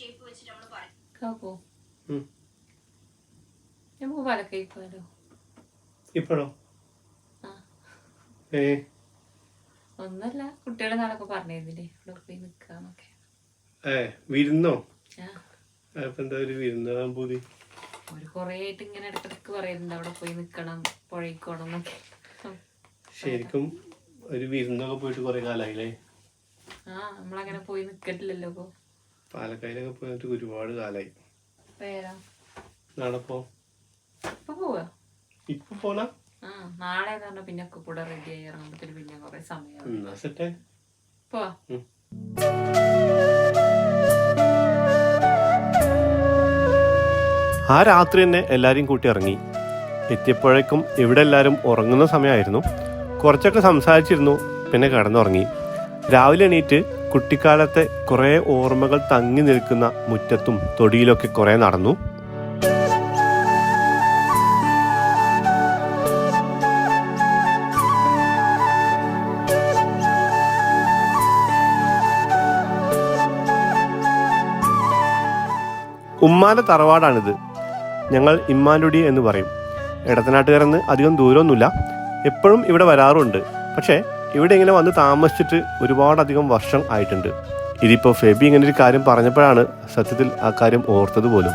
Shape വെച്ചിട്ട് നമ്മൾ കാക്കോ. നമുക്ക് ഇപ്പോഴോ? ഏ. ഒന്നല്ല കുട്ടികളെ നാളൊക്കെ പറഞ്ഞിരുന്നില്ലേ? ഇവിടെ പോയി നിക്കാന്നൊക്കെ. ഏ വിരുന്നോ? ആ. അപ്പൊ എന്താ ഒരു വിരുന്നാൻ പൂതി? ഒരു കൊറേ ആയിട്ട് ഇങ്ങനെ ഇടക്കിടക്ക് പറയുന്നുണ്ട് അവിടെ പോയി നിക്കണം പുഴയിക്കോണം എന്നൊക്കെ. ശരിക്കും ഒരു വിരുന്നൊക്കെ പോയിട്ട് കൊറേ കാലായില്ലേ? ആ നമ്മളങ്ങനെ പോയി നിക്കട്ടില്ലല്ലോ ഇപ്പൊ. പാലക്കായിലൊക്കെ പോയിട്ട് ഒരുപാട് കാലായി. നാളെപ്പോ? നടപ്പോ ഇപ്പൊ പോലാ ഇപ്പൊ പോണ ആ നാളെ പിന്നെ കൂടെ റെഡി ആയി പിന്നെ കുറെ സമയം പോവാ. ആ രാത്രി തന്നെ എല്ലാവരെയും കൂട്ടി ഇറങ്ങി. എത്തിയപ്പോഴേക്കും ഇവിടെ എല്ലാവരും ഉറങ്ങുന്ന സമയമായിരുന്നു. കുറച്ചൊക്കെ സംസാരിച്ചിരുന്നു പിന്നെ കിടന്നുറങ്ങി. രാവിലെ എണീറ്റ് കുട്ടിക്കാലത്തെ കുറേ ഓർമ്മകൾ തങ്ങി നിൽക്കുന്ന മുറ്റത്തും തൊടിയിലൊക്കെ കുറേ നടന്നു. ഉമ്മാന്റെ തറവാടാണിത്. ഞങ്ങൾ ഇമ്മാനുടി എന്ന് പറയും. ഇടത്തനാട്ടുകാരെന്ന് അധികം ദൂരമൊന്നുമില്ല. എപ്പോഴും ഇവിടെ വരാറുണ്ട്. പക്ഷേ ഇവിടെ ഇങ്ങനെ വന്ന് താമസിച്ചിട്ട് ഒരുപാടധികം വർഷം ആയിട്ടുണ്ട്. ഇതിപ്പോൾ ഫെബി ഇങ്ങനെ ഒരു കാര്യം പറഞ്ഞപ്പോഴാണ് സത്യത്തിൽ ആ കാര്യം ഓർത്തത് പോലും.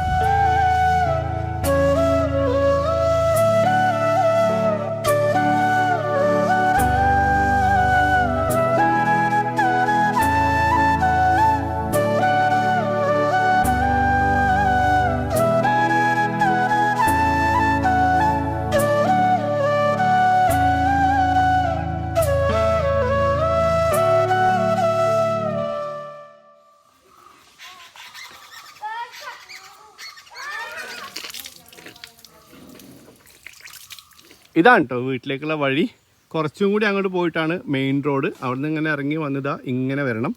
ഇതാണ് കേട്ടോ വീട്ടിലേക്കുള്ള വഴി? കുറച്ചും കൂടി അങ്ങോട്ട് പോയിട്ടാണ് മെയിൻ റോഡ് അവിടെ നിന്ന് ഇങ്ങനെ ഇറങ്ങി വന്നതാ ഇങ്ങനെ വരണം.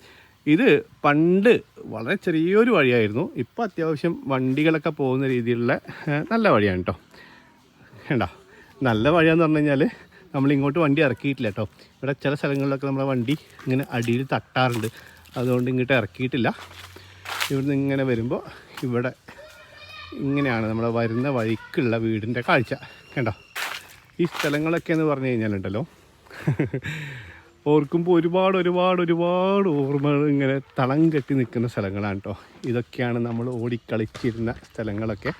ഇത് പണ്ട് വളരെ ചെറിയൊരു വഴിയായിരുന്നു. ഇപ്പോൾ അത്യാവശ്യം വണ്ടികളൊക്കെ പോകുന്ന രീതിയിലുള്ള നല്ല വഴിയാണ് കേട്ടോ വേണ്ട നല്ല വഴിയാന്ന് പറഞ്ഞു കഴിഞ്ഞാൽ നമ്മൾ ഇങ്ങോട്ട് വണ്ടി ഇറക്കിയിട്ടില്ല കേട്ടോ ഇവിടെ ചില സ്ഥലങ്ങളിലൊക്കെ നമ്മളെ വണ്ടി ഇങ്ങനെ അടിയിൽ തട്ടാറുണ്ട്. അതുകൊണ്ട് ഇങ്ങോട്ട് ഇറക്കിയിട്ടില്ല. ഇവിടുന്ന് ഇങ്ങനെ വരുമ്പോൾ ഇവിടെ ഇങ്ങനെയാണ് നമ്മൾ വരുന്ന വഴിക്കുള്ള വീടിന്റെ കാഴ്ച. കണ്ടോ? ഈ സ്ഥലങ്ങളൊക്കെ എന്ന് പറഞ്ഞു കഴിഞ്ഞാലുണ്ടല്ലോ. ഓർക്കുമ്പോൾ ഒരുപാട് ഒരുപാട് ഒരുപാട് ഓർമ്മ ഇങ്ങനെ തളം കെട്ടി നിൽക്കുന്ന സ്ഥലങ്ങളാണ് കേട്ടോ ഇതൊക്കെയാണ് നമ്മൾ ഓടിക്കളിച്ചിരുന്ന സ്ഥലങ്ങളൊക്കെ.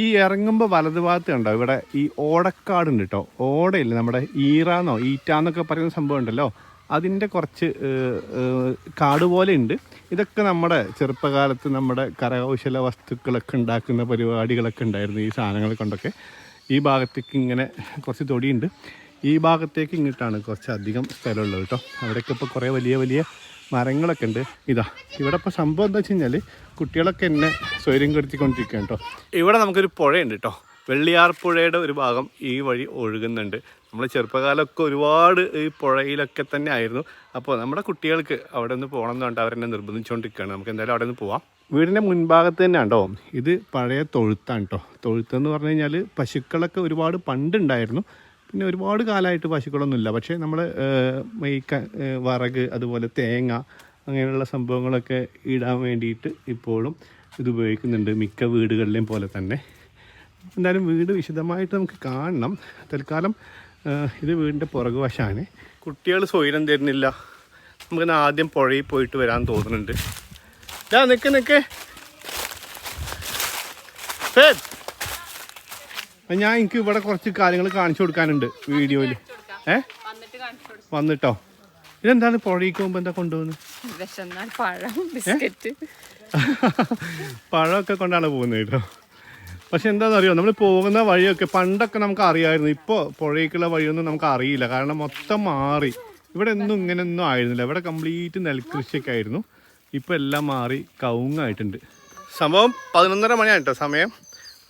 ഈ ഇറങ്ങുമ്പോൾ വലതുഭാഗത്ത് കണ്ടോ? ഇവിടെ ഈ ഓടക്കാടുണ്ട് കേട്ടോ ഓടയില്ല? നമ്മുടെ ഈറാന്നോ ഈറ്റാന്നൊക്കെ പറയുന്ന സംഭവം ഉണ്ടല്ലോ. അതിന്റെ കുറച്ച് കാട് പോലെ ഉണ്ട്. ഇതൊക്കെ നമ്മുടെ ചെറുപ്പകാലത്ത് നമ്മുടെ കരകൗശല വസ്തുക്കളൊക്കെ ഉണ്ടാക്കുന്ന പരിപാടികളൊക്കെ ഉണ്ടായിരുന്നു ഈ സാധനങ്ങൾ കൊണ്ടൊക്കെ. ഈ ഭാഗത്തേക്ക് ഇങ്ങനെ കുറച്ച് തൊടിയുണ്ട്. ഈ ഭാഗത്തേക്ക് ഇങ്ങോട്ടാണ് കുറച്ച് അധികം സ്ഥലമുള്ളത് കേട്ടോ അവിടെയൊക്കെ ഇപ്പോൾ കുറേ വലിയ വലിയ മരങ്ങളൊക്കെ ഉണ്ട്. ഇതാ ഇവിടെ ഇപ്പോൾ സംഭവം എന്താ വെച്ച് കഴിഞ്ഞാൽ കുട്ടികളൊക്കെ എന്നെ സ്വൈര്യം കെടുത്തിക്കൊണ്ടിരിക്കുകയാണ് കേട്ടോ ഇവിടെ നമുക്കൊരു പുഴയുണ്ട് കേട്ടോ വെള്ളിയാർ പുഴയുടെ ഒരു ഭാഗം ഈ വഴി ഒഴുകുന്നുണ്ട്. നമ്മൾ ചെറുപ്പകാലമൊക്കെ ഒരുപാട് ഈ പുഴയിലൊക്കെ തന്നെ ആയിരുന്നു. അപ്പോൾ നമ്മുടെ കുട്ടികൾക്ക് അവിടെ നിന്ന് പോകണം എന്ന് പറഞ്ഞിട്ട് അവരെന്നെ നിർബന്ധിച്ചുകൊണ്ടിരിക്കുകയാണ് നമുക്ക് എന്തായാലും അവിടെ നിന്ന് പോവാം. വീടിന്റെ മുൻഭാഗത്ത് തന്നെ ഉണ്ടോ ഇത് പഴയ തൊഴുത്താണ് കേട്ടോ തൊഴുത്ത് എന്ന് പറഞ്ഞു കഴിഞ്ഞാൽ പശുക്കളൊക്കെ ഒരുപാട് പണ്ടുണ്ടായിരുന്നു. പിന്നെ ഒരുപാട് കാലമായിട്ട് പശുക്കളൊന്നുമില്ല പക്ഷേ നമ്മൾ ഈ വറക് അതുപോലെ തേങ്ങ അങ്ങനെയുള്ള സംഭവങ്ങളൊക്കെ ഇടാൻ വേണ്ടിയിട്ട് ഇപ്പോഴും ഇത് ഉപയോഗിക്കുന്നുണ്ട് മിക്ക വീടുകളിലെയും പോലെ തന്നെ. എന്തായാലും വീട് വിശദമായിട്ട് നമുക്ക് കാണണം. തൽക്കാലം ഇത് വീടിന്റെ പുറകു വശമാണ് കുട്ടികൾ സ്വൈരം തരുന്നില്ല. നമുക്കിന്ന് ആദ്യം പുഴയിൽ പോയിട്ട് വരാൻ തോന്നുന്നുണ്ട്. ഇതാ നിക്ക് നിക്ക്. ഞാൻ എനിക്ക് ഇവിടെ കുറച്ച് കാര്യങ്ങൾ കാണിച്ചു കൊടുക്കാനുണ്ട് വീഡിയോയിൽ ഏ? വന്നിട്ട് ഇതെന്താണ് പുഴയ്ക്ക് പോകുമ്പോൾ എന്താ കൊണ്ടുപോകുന്നത്? പഴമൊക്കെ കൊണ്ടാണ് പോകുന്നത് കേട്ടോ. പക്ഷെ എന്താണെന്ന് അറിയോ നമ്മൾ പോകുന്ന വഴിയൊക്കെ പണ്ടൊക്കെ നമുക്ക് അറിയായിരുന്നു. ഇപ്പോൾ പുഴയ്ക്കുള്ള വഴിയൊന്നും നമുക്ക് അറിയില്ല. കാരണം മൊത്തം മാറി. ഇവിടെ ഒന്നും ഇങ്ങനെയൊന്നും ആയിരുന്നില്ല. ഇവിടെ കംപ്ലീറ്റ് നെൽകൃഷിയൊക്കെ ആയിരുന്നു. ഇപ്പോൾ എല്ലാം മാറി കവുങ്ങായിട്ടുണ്ട്. സംഭവം പതിനൊന്നര മണിയാണ് കേട്ടോ സമയം.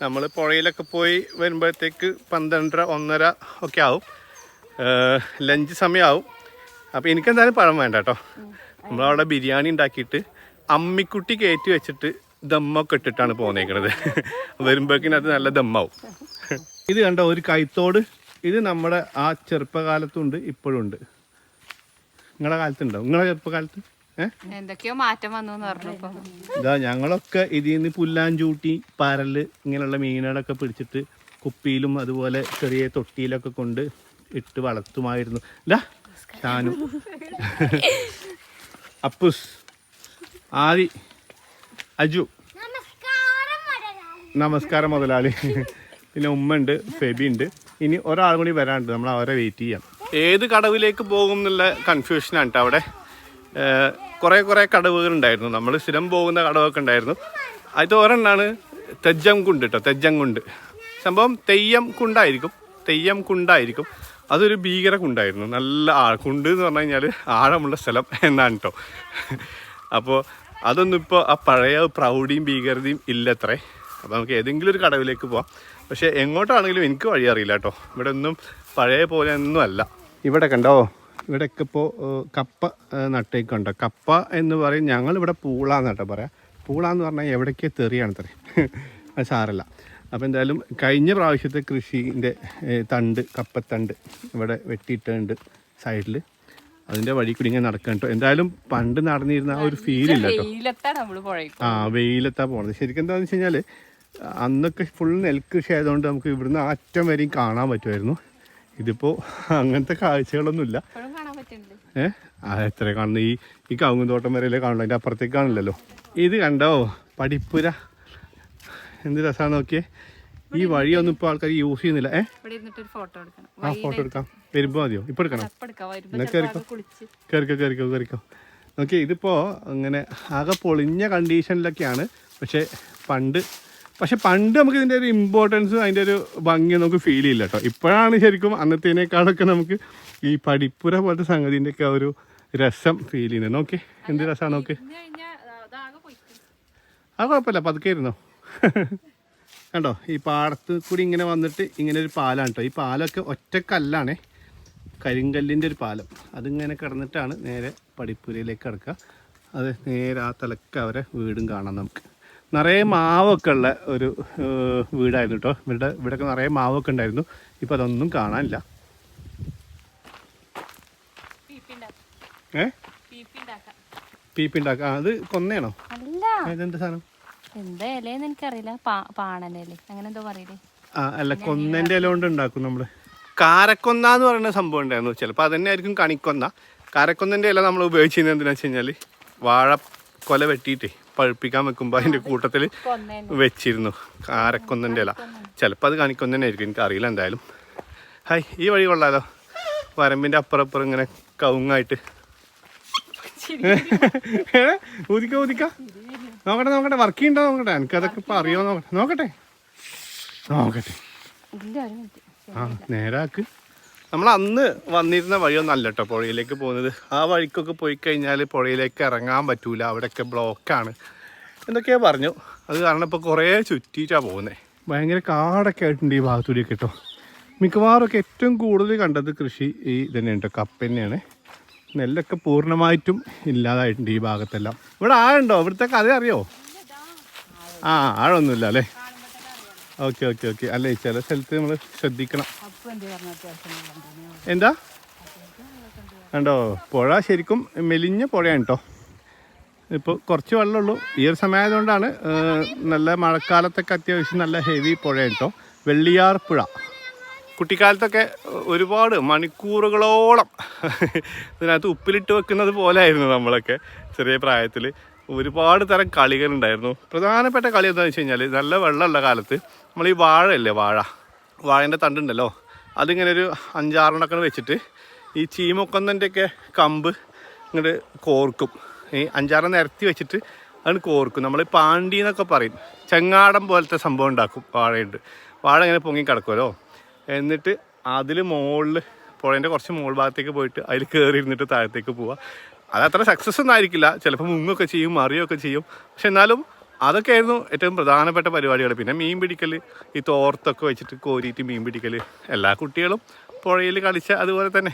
നമ്മൾ പുഴയിലൊക്കെ പോയി വരുമ്പോഴത്തേക്ക് പന്ത്രണ്ടര ഒന്നര ഒക്കെ ആവും. ലഞ്ച് സമയമാവും അപ്പോൾ എനിക്കെന്തായാലും പഴം വേണ്ട കേട്ടോ നമ്മളവിടെ ബിരിയാണി ഉണ്ടാക്കിയിട്ട് അമ്മിക്കുട്ടി കയറ്റി വെച്ചിട്ട് ദമ്മൊക്കെ ഇട്ടിട്ടാണ് പോന്നേക്കണത്. വരുമ്പോഴേക്കിനും അത് നല്ല ദമ്മാവും. ഇത് കണ്ടോ ഒരു കൈത്തോട്. ഇത് നമ്മുടെ ആ ചെറുപ്പകാലത്തുണ്ട് ഇപ്പോഴും ഉണ്ട്. നിങ്ങളുടെ കാലത്തുണ്ടോ? നിങ്ങളുടെ ചെറുപ്പകാലത്ത്? എന്തൊക്കെയോ മാറ്റം വന്നു എന്ന് പറഞ്ഞു ഇപ്പൊ. ഇതാ ഞങ്ങളൊക്കെ ഇതിൽ നിന്ന് പുല്ലാഞ്ചൂട്ടി പരൽ ഇങ്ങനെയുള്ള മീനുകളൊക്കെ പിടിച്ചിട്ട് കുപ്പിയിലും അതുപോലെ ചെറിയ തൊട്ടിയിലൊക്കെ കൊണ്ട് ഇട്ട് വളർത്തുമായിരുന്നു. ഇല്ല ഷാനു അപ്പുസ് ആദി അജു. നമസ്കാരം മുതലാളി. പിന്നെ ഉമ്മ ഉണ്ട് ഫെബി ഉണ്ട് ഇനി ഒരാൾ കൂടി വരാനുണ്ട്. നമ്മൾ അവരെ വെയിറ്റ് ചെയ്യാം. ഏത് കടവിലേക്ക് പോകും എന്നുള്ള കൺഫ്യൂഷനാണ് കേട്ടോ അവിടെ. കുറേ കുറേ കടവുകൾ ഉണ്ടായിരുന്നു നമ്മൾ സ്ഥിരം പോകുന്ന കടവൊക്കെ ഉണ്ടായിരുന്നു. അത് ഒരെണ്ണാണ് തെജ്ജം കുണ്ട് കേട്ടോ തെജ്ജം കുണ്ട് സംഭവം തെയ്യം കുണ്ടായിരിക്കും. തെയ്യം കുണ്ടായിരിക്കും. അതൊരു ഭീകര കുണ്ടായിരുന്നു. നല്ല ആ കുണ്ട് എന്ന് പറഞ്ഞു കഴിഞ്ഞാൽ ആഴമുള്ള സ്ഥലം എന്നാണ് കേട്ടോ അപ്പോൾ അതൊന്നും ഇപ്പോൾ ആ പഴയ പ്രൗഢിയും ഭീകരതയും ഇല്ലത്രേ. അപ്പോൾ നമുക്ക് ഏതെങ്കിലും ഒരു കടവിലേക്ക് പോവാം. പക്ഷേ എങ്ങോട്ടാണെങ്കിലും എനിക്ക് വഴി അറിയില്ല കേട്ടോ ഇവിടെ ഒന്നും പഴയ പോലെ ഒന്നും അല്ല. ഇവിടെ കണ്ടോ? ഇവിടെയൊക്കെ ഇപ്പോൾ കപ്പ നട്ടേക്കുണ്ട്. കപ്പ എന്ന് പറയും ഞങ്ങളിവിടെ പൂളാന്ന് കേട്ടോ പറയാം. പൂള എന്ന് പറഞ്ഞാൽ എവിടേക്ക് തെറിയാണ് തെറി അത് സാറല്ല അപ്പോൾ എന്തായാലും കഴിഞ്ഞ പ്രാവശ്യത്തെ കൃഷിന്റെ തണ്ട് കപ്പത്തണ്ട് ഇവിടെ വെട്ടിയിട്ടുണ്ട് സൈഡിൽ അതിന്റെ വഴി കൂടി ഇങ്ങനെ നടക്കാൻ കേട്ടോ. എന്തായാലും പണ്ട് നടന്നിരുന്ന ആ ഒരു ഫീൽ ഇല്ല കേട്ടോ. ആ വെയിലത്താ പോണത്. ശരിക്കും എന്താണെന്ന് വെച്ച് കഴിഞ്ഞാൽ അന്നൊക്കെ ഫുൾ നെൽകൃഷി ആയതുകൊണ്ട് നമുക്ക് ഇവിടുന്ന് അറ്റം വരെയും കാണാൻ പറ്റുമായിരുന്നു. ഇതിപ്പോൾ അങ്ങനത്തെ കാഴ്ചകളൊന്നുമില്ല. ഏഹ് ആ എത്ര കാണുന്നു? ഈ ഈ കവുങ്ങുന്തോട്ടം വരെയല്ലേ കാണുള്ളൂ. അതിന്റെ അപ്പുറത്തേക്ക് കാണില്ലല്ലോ ഇത് കണ്ടോ? പഠിപ്പുര എന്ത് രസമാണ് നോക്കിയേ. ഈ വഴിയൊന്നും ഇപ്പോൾ ആൾക്കാർ യൂസ് ചെയ്യുന്നില്ല. ഏ? ഇവിടെ ഒരു ഫോട്ടോ എടുക്കണം. ആ ഫോട്ടോ എടുക്കാം. വരുമ്പോൾ മതിയോ? ഇപ്പൊ എടുക്കണം? അപ്പൊ എടുക്കാം. വരുമ്പോ എന്നാ ചിലപ്പോ കേറിക്കോ. അത് കുളിച്ച്. കയറിക്കോ കയറിക്കോ കയറിക്കോ. നോക്കിയേ ഇതിപ്പോൾ അങ്ങനെ ആകെ പൊളിഞ്ഞ കണ്ടീഷനിലൊക്കെയാണ് പക്ഷേ പണ്ട് പക്ഷെ പണ്ട് നമുക്ക് ഇതിന്റെ ഒരു ഇമ്പോർട്ടൻസ് അതിന്റെ ഒരു ഭംഗി നമുക്ക് ഫീൽ ചെയ്യില്ല കേട്ടോ ഇപ്പോഴാണ് ശരിക്കും അന്നത്തേനേക്കാളൊക്കെ നമുക്ക് ഈ പഠിപ്പുര പോലത്തെ സംഗതിന്റെ ഒക്കെ ഒരു രസം ഫീൽ ചെയ്യുന്നത്. നോക്കി എന്ത് രസമാണ് നോക്ക്. അത് കുഴപ്പമില്ല പതുക്കെ ഇരുന്നോ കണ്ടോ ഈ പാടത്ത് കൂടി ഇങ്ങനെ വന്നിട്ട് ഇങ്ങനെ ഒരു പാലാണ് കേട്ടോ ഈ പാലൊക്കെ ഒറ്റക്കല്ലാണേ കരിങ്കല്ലിന്റെ ഒരു പാലം. അതിങ്ങനെ കിടന്നിട്ടാണ് നേരെ പടിപ്പുരയിലേക്ക് കിടക്കുക. അത് നേരെ ആ തലക്ക് അവരെ വീടും കാണാം നമുക്ക്. നിറയെ മാവൊക്കെ ഉള്ള ഒരു വീടായിരുന്നു കേട്ടോ ഇവിടെ ഇവിടെയൊക്കെ നിറയെ മാവൊക്കെ ഉണ്ടായിരുന്നു. ഇപ്പം അതൊന്നും കാണാനില്ല. ഏ? പീപ്പി ഉണ്ടാക്കാം അത് കൊന്നയാണോ? അല്ല. ഇതെന്ത് സാധനം? എന്താ ഇലയെന്ന് എനിക്കറിയില്ല. പാണനല്ലേ അങ്ങനെ എന്തോ പറയില്ലേ? ആ അല്ല കൊന്നന്റെ ഇല കൊണ്ട് ഉണ്ടാക്കും നമ്മൾ. കാരക്കൊന്ന എന്ന് പറയുന്ന സംഭവം ഉണ്ടായിരുന്നു. ചിലപ്പോൾ അതന്നെ ആയിരിക്കും കണിക്കൊന്ന. കാരക്കൊന്നന്റെ ഇല നമ്മൾ ഉപയോഗിച്ചിരുന്നത് എന്തിനാ വെച്ച് കഴിഞ്ഞാൽ വാഴ കൊല വെട്ടിയിട്ടേ പഴുപ്പിക്കാൻ വെക്കുമ്പോൾ അതിന്റെ കൂട്ടത്തിൽ വെച്ചിരുന്നു. ആരക്കൊന്നന്റെ ഇല ചിലപ്പോൾ അത് കാണിക്കൊന്നെ ആയിരിക്കും. എനിക്ക് അറിയില്ല എന്തായാലും. ഹായ് ഈ വഴി കൊള്ളാലോ. വരമ്പിന്റെ അപ്പുറം അപ്പുറം ഇങ്ങനെ കവുങ്ങായിട്ട്? ഊതിക്ക ഊതിക്ക. നോക്കട്ടെ നോക്കട്ടെ. വർക്ക് ചെയ്യണ്ടോ നോക്കട്ടെ? എനിക്ക് അതൊക്കെ ഇപ്പം അറിയോ നോക്കട്ടെ. നോക്കട്ടെ. നോക്കട്ടെ ആ നേരാക്ക് നമ്മൾ അന്ന് വന്നിരുന്ന വഴിയോ നല്ല കേട്ടോ പുഴയിലേക്ക് പോകുന്നത്. ആ വഴിക്കൊക്കെ പോയി കഴിഞ്ഞാൽ പുഴയിലേക്ക് ഇറങ്ങാൻ പറ്റൂല. അവിടെയൊക്കെ ബ്ലോക്കാണ്. എന്തൊക്കെയാ പറഞ്ഞു. അത് കാരണം ഇപ്പോൾ കുറേ ചുറ്റിയിട്ടാണ് പോകുന്നത് ഭയങ്കര കാടൊക്കെ ആയിട്ടുണ്ട് ഈ ഭാഗത്തൂടെ കേട്ടോ മിക്കവാറും ഒക്കെ ഏറ്റവും കൂടുതൽ കണ്ടത് കൃഷി ഈ തന്നെയാണ് കേട്ടോ കപ്പ തന്നെയാണ്. നെല്ലൊക്കെ പൂർണമായിട്ടും ഇല്ലാതായിട്ടുണ്ട് ഈ ഭാഗത്തെല്ലാം. ഇവിടെ ആഴുണ്ടോ? ഇവിടുത്തെ കഥ അറിയോ? ആ ആഴൊന്നുമില്ല അല്ലേ? Okay okay okay. അല്ലേ ചില സ്ഥലത്ത് നമ്മൾ ശ്രദ്ധിക്കണം. എന്താ കണ്ടോ? പുഴ ശരിക്കും മെലിഞ്ഞ പുഴയാണ് കേട്ടോ ഇപ്പോൾ കുറച്ച് വെള്ളമുള്ളൂ. ഈ ഒരു സമയമായതുകൊണ്ടാണ് നല്ല മഴക്കാലത്തൊക്കെ അത്യാവശ്യം നല്ല ഹെവി പുഴയാണ് കേട്ടോ വെള്ളിയാർ പുഴ. കുട്ടിക്കാലത്തൊക്കെ ഒരുപാട് മണിക്കൂറുകളോളം ഇതിനകത്ത് ഉപ്പിലിട്ട് വെക്കുന്നത് പോലെയായിരുന്നു നമ്മളൊക്കെ ചെറിയ പ്രായത്തിൽ ഒരുപാട് തരം കളികളുണ്ടായിരുന്നു. പ്രധാനപ്പെട്ട കളി എന്താണെന്ന് വെച്ച് കഴിഞ്ഞാൽ നല്ല വെള്ളമുള്ള കാലത്ത് നമ്മൾ ഈ വാഴയല്ലേ വാഴ? വാഴേന്റെ തണ്ടുണ്ടല്ലോ. അതിങ്ങനെ ഒരു അഞ്ചാറെണ്ണക്കണ് വെച്ചിട്ട് ഈ ചീമക്കൊന്നന്റെ ഒക്കെ കമ്പ് ഇങ്ങോട്ട് കോർക്കും. ഈ അഞ്ചാറ് നിരത്തി വെച്ചിട്ട് അത് കോർക്കും. നമ്മൾ പാണ്ടി എന്നൊക്കെ പറയും. ചെങ്ങാടം പോലത്തെ സംഭവം ഉണ്ടാക്കും വാഴയുണ്ട്. വാഴ ഇങ്ങനെ പൊങ്ങി കിടക്കുമല്ലോ എന്നിട്ട് അതിൽ മുകളിൽ പുഴേന്റെ കുറച്ച് മുകൾ ഭാഗത്തേക്ക് പോയിട്ട് അതിൽ കയറി ഇരുന്നിട്ട് താഴത്തേക്ക് പോവുക. അത് അത്ര സക്സസ് ഒന്നും ആയിരിക്കില്ല. ചിലപ്പോൾ മുങ്ങൊക്കെ ചെയ്യും മറിയൊക്കെ ചെയ്യും. പക്ഷെ എന്നാലും അതൊക്കെയായിരുന്നു ഏറ്റവും പ്രധാനപ്പെട്ട പരിപാടികൾ. പിന്നെ മീൻ പിടിക്കൽ ഈ തോർത്തൊക്കെ വെച്ചിട്ട് കോരിയിട്ട് മീൻ പിടിക്കൽ എല്ലാ കുട്ടികളും പുഴയിൽ കളിച്ച അതുപോലെ തന്നെ.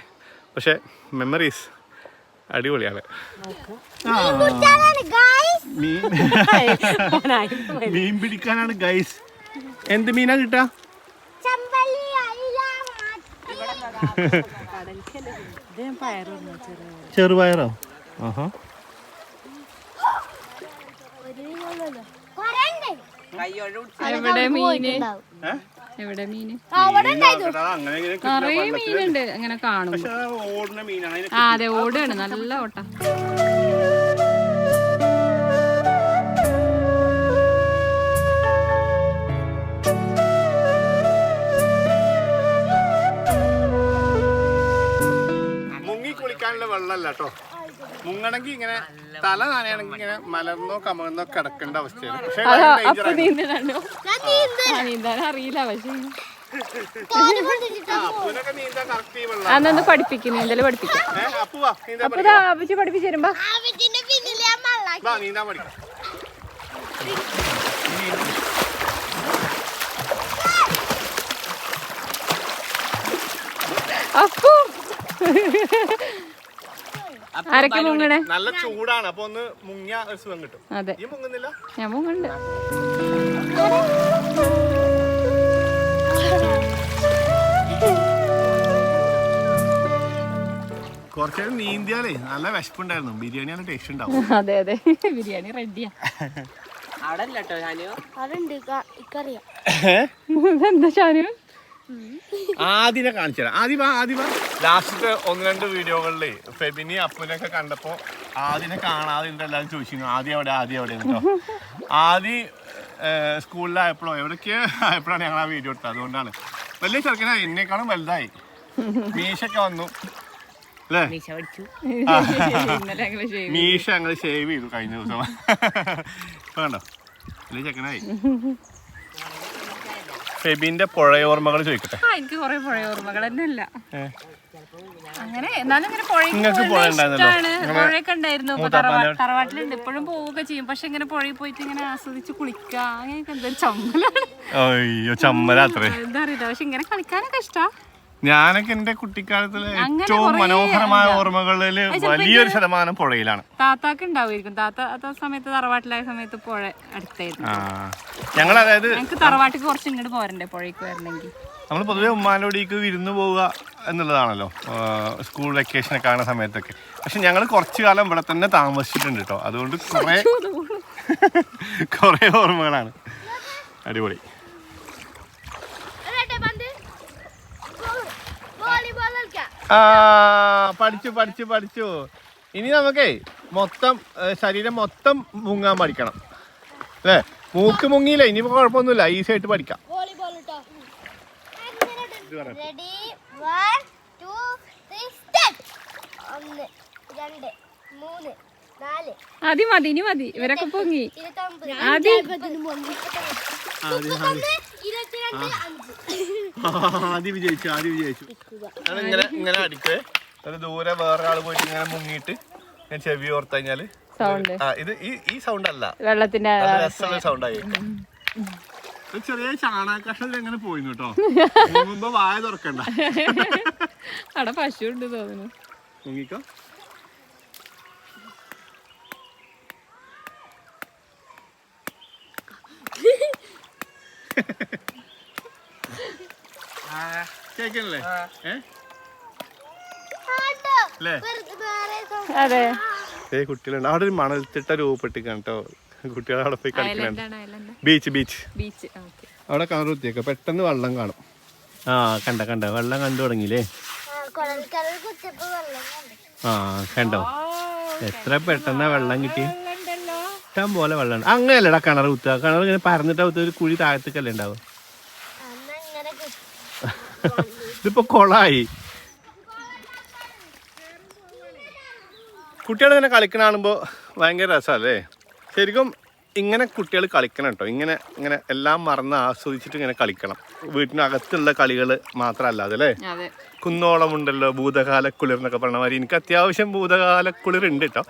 പക്ഷേ മെമ്മറീസ് അടിപൊളിയാണ്. മീൻ പിടിക്കാനാണ് ഗൈസ് എന്ത് മീനാ കിട്ടാ? ചെറുപയറോ? ആഹാ. എവിടെ മീന് മീന്. നിറയെ മീനുണ്ട് അങ്ങനെ കാണുമ്പോ. പക്ഷെ അത് മീനാണ്. ആ അതെ ഓടുകയാണ്. നല്ല ഓട്ട. മുങ്ങി കുളിക്കാനുള്ള വെള്ളമല്ല കേട്ടോ. മുങ്ങണമെങ്കിൽ ഇങ്ങനെ തല നനയണമെങ്കിൽ ഇങ്ങനെ മലർന്നോ കമഴ്ന്നോ കിടക്കേണ്ട അവസ്ഥയാണ്. പക്ഷേ അപ്പൊ നീന്താൻ അറിയില്ല പക്ഷേ. അന്നൊന്ന് പഠിപ്പിക്കും നീന്തൽ പഠിപ്പിക്കും. അപ്പു ആവശ്യം പഠിപ്പിച്ചു തരുമ്പോ. വാ നീന്താൻ പഠിക്കാം. അപ്പു. ആരൊക്കെ മുങ്ങണേ? നല്ല ചൂടാണ്. അപ്പൊ ഒന്ന് മുങ്ങിയ ഒരു സുഖം കിട്ടും. അതെ. ഈ മുങ്ങുന്നില്ല? ഞാൻ മുങ്ങണ്ട്. കുറച്ചേരം നീന്തിയാലേ നല്ല വിശപ്പുണ്ടായിരുന്നു. ബിരിയാണി നല്ല ടേസ്റ്റ് ഉണ്ടാവും അതെ അതെ. ബിരിയാണി റെഡിയാ അതുണ്ട് ഇക്കറിയാം. എന്താ ഷാനു? ആദ്യനെ കാണിച്ചു തരാം ആദ്യം വാ ആദ്യം വാ. ലാസ്റ്റത്തെ ഒന്ന് രണ്ട് വീഡിയോകളിൽ ഫെബിനി അപ്പുനൊക്കെ കണ്ടപ്പോ ആദ്യനെ കാണാതെ എല്ലാവരും ചോദിച്ചിരുന്നു. ആദ്യം എവിടെ? ആദ്യം എവിടെ ഉണ്ടോ ആദ്യം സ്കൂളിലായപ്പോഴോ എവിടേക്ക് ആയപ്പോഴാണ് ഞങ്ങൾ ആ വീഡിയോ എടുത്തത്? അതുകൊണ്ടാണ്. വലിയ ചെറുക്കനായി എന്നെക്കാളും വലുതായി. മീശൊക്കെ വന്നു. അല്ലേ? മീശ ഞങ്ങൾ ഷേവ് ചെയ്തു കഴിഞ്ഞ ദിവസം. ഇപ്പൊ കണ്ടോ? വലിയ ചെക്കനായി. ഫെബിന്റെ പുഴയോർമ്മകൾ ചോദിക്കട്ടെ? ആ എനിക്ക് കൊറേ പുഴ ഓർമ്മകൾ തന്നെ അല്ല അങ്ങനെ എന്നാലും ഇങ്ങനെ നിങ്ങക്ക് പുഴ ഉണ്ടായിരുന്നല്ലോ? ഇഷ്ടമാണ് പുഴയൊക്കെ ഉണ്ടായിരുന്നു. ഇപ്പൊ തറവാ- തറവാട്ടിലുണ്ട്. ഇപ്പോഴും പോവുക ചെയ്യും. പക്ഷെ ഇങ്ങനെ പുഴയിൽ പോയിട്ട് ഇങ്ങനെ ആസ്വദിച്ച് കുളിക്കുക അങ്ങനെയൊക്കെ എന്തൊരു ചമ്മലാണ്. അയ്യോ ചമ്മലാത്രേ എന്താ അറിയില്ല. പക്ഷെ ഇങ്ങനെ കളിക്കാനൊക്കെ ഇഷ്ടാ. ഞാനൊക്കെ എന്റെ കുട്ടിക്കാലത്തിലെ ഏറ്റവും മനോഹരമായ ഓർമ്മകളിൽ വലിയൊരു ശതമാനം പുഴയിലാണ്. താത്താക്ക് ഉണ്ടാവുമായിരിക്കും. താത്ത സമയത്ത് തറവാട്ടിലായ സമയത്ത് പുഴ അടുത്തായിരുന്നു. ഞങ്ങൾ അതായത് ഞങ്ങക്ക് തറവാട്ടിക്ക് കുറച്ച് ഇങ്ങോട്ട് പോരണ്ടേ പുഴയ്ക്ക് വരണമെങ്കിൽ. നമ്മൾ പൊതുവെ ഉമ്മാനോടിക്ക് വിരുന്ന് പോവുക എന്നുള്ളതാണല്ലോ സ്കൂൾ വെക്കേഷൻ ഒക്കെ ആകുന്ന സമയത്തൊക്കെ. പക്ഷെ ഞങ്ങൾ കുറച്ചു കാലം ഇവിടെ തന്നെ താമസിച്ചിട്ടുണ്ട് കേട്ടോ. അതുകൊണ്ട് കുറേ കുറേ ഓർമ്മകളാണ്. അടിപൊളി വോളിബോൾ കളിക്കാം ആ പഠിച്ചു പഠിച്ചു പഠിച്ചു. ഇനി നമുക്കേ മൊത്തം ശരീരം മൊത്തം മുങ്ങാൻ പഠിക്കണം. അല്ലേ? മൂക്ക് മുങ്ങിയില്ല? ഇനിയിപ്പോ കുഴപ്പമൊന്നുമില്ല. ഈസി ആയിട്ട് പഠിക്കാം. വോളിബോൾ കേട്ടോ ready one two three start ഒന്ന് രണ്ട് മൂന്ന് നാല്. മതി മതി ഇനി മതി. ഇവരൊക്കെ പൊങ്ങി. ആദ്യം. ഇരുപത്തിരണ്ട് അഞ്ച്. ആദ്യം വിജയിച്ചു ആദ്യം വിജയിച്ചു. ഇങ്ങനെ ഇങ്ങനെ അടിക്കേ അത് ദൂരെ വേറെ ആൾ പോയിട്ട് ഇങ്ങനെ മുങ്ങിയിട്ട് ഞാൻ ചെവി ഓർത്ത് കഴിഞ്ഞാൽ ആ ഇത് ഈ ഈ സൗണ്ട് അല്ല. വെള്ളത്തിന്റെ രസമുള്ള സൗണ്ട് ആയി ചെറിയ ചാണകഷ്ണത്തിൽ എങ്ങനെ പോയിന്നു കേട്ടോ മുങ്ങുമ്പോ വായ തുറക്കണ്ട. അവിടെ പശു ഉണ്ട് തോന്നുന്നു. മുങ്ങിക്കോ? ആട്ടോ. സൗണ്ട്. അതെ. ഏ കുട്ടികളുണ്ട്. അവിടെ ഒരു മണൽത്തിട്ട രൂപപ്പെട്ടിക്കാണ് കേട്ടോ കുട്ടികൾ അവിടെ പോയി കളിക്കുന്നുണ്ട് ബീച്ച് ബീച്ച് ബീച്ച് ഓക്കെ അവിടെ കുത്തിയേക്ക. പെട്ടെന്ന് വെള്ളം കാണും. ആ കണ്ട കണ്ട. വെള്ളം കണ്ടു തുടങ്ങിയില്ലേ? ആ, കണ്ടു. ആ കണ്ടോ? എത്ര പെട്ടെന്നാ വെള്ളം കിട്ടി ഇഷ്ടം പോലെ വെള്ളം അങ്ങനെയല്ലടാ കിണർ കുത്തുക. കിണർ ഇങ്ങനെ പറഞ്ഞിട്ടാ കുത്തുക. ഒരു കുഴി താഴത്തേക്കല്ലേ ഉണ്ടാവും. ഇതിപ്പോ കൊളായി. കുട്ടികൾ ഇങ്ങനെ കളിക്കണ കാണുമ്പോൾ ഭയങ്കര രസമല്ലേ ശരിക്കും ഇങ്ങനെ കുട്ടികൾ കളിക്കണം കേട്ടോ ഇങ്ങനെ ഇങ്ങനെ എല്ലാം മറന്ന് ആസ്വദിച്ചിട്ട് ഇങ്ങനെ കളിക്കണം. വീട്ടിനകത്തുള്ള കളികൾ മാത്രമല്ല അതല്ലേ? അതെ കുന്നോളം ഉണ്ടല്ലോ ഭൂതകാല കുളിർ എന്നൊക്കെ പറഞ്ഞ മാതിരി. എനിക്ക് അത്യാവശ്യം ഭൂതകാല കുളിർ ഉണ്ട് കേട്ടോ